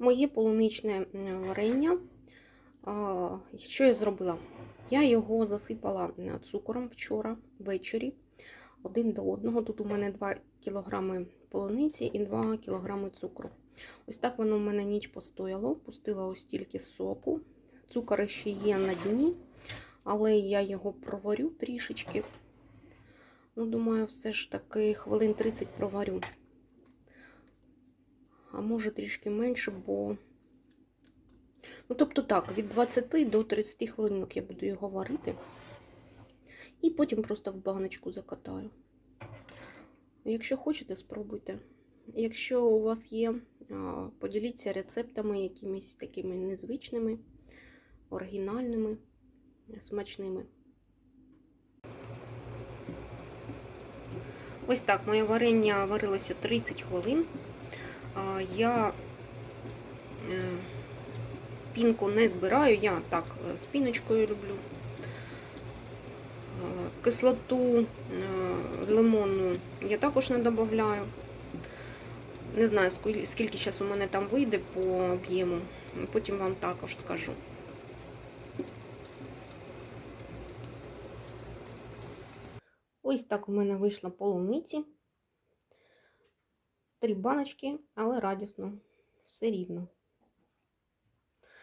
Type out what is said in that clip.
моє полуничне варення. Що я зробила? Я його засипала е, цукором вчора ввечері. Один до одного. Тут у мене 2 кг полуниці і 2 кг цукру. Ось так воно в мене ніч постояло. Пустила ось тільки соку. Цукор ще є на дні, але я його проварю трішечки. Ну, думаю, все ж таки хвилин 30 проварю. А може трішки менше, бо. Ну, тобто так, від 20 до 30 хвилинок я буду його варити. І потім просто в баночку закатаю. Якщо хочете, спробуйте. Якщо у вас є, поділіться рецептами якимись такими незвичними, оригінальними, смачними. Ось так, моє варення варилося 30 хвилин. Я е, пінку не збираю, я так е, з піночкою люблю. Е, Кислоту е, лимонну я також не додаю. Не знаю, скільки зараз у мене там вийде по об'єму. Потім вам також скажу. Ось так у мене вийшло полуниці. Три баночки, але радісно. Все рівно.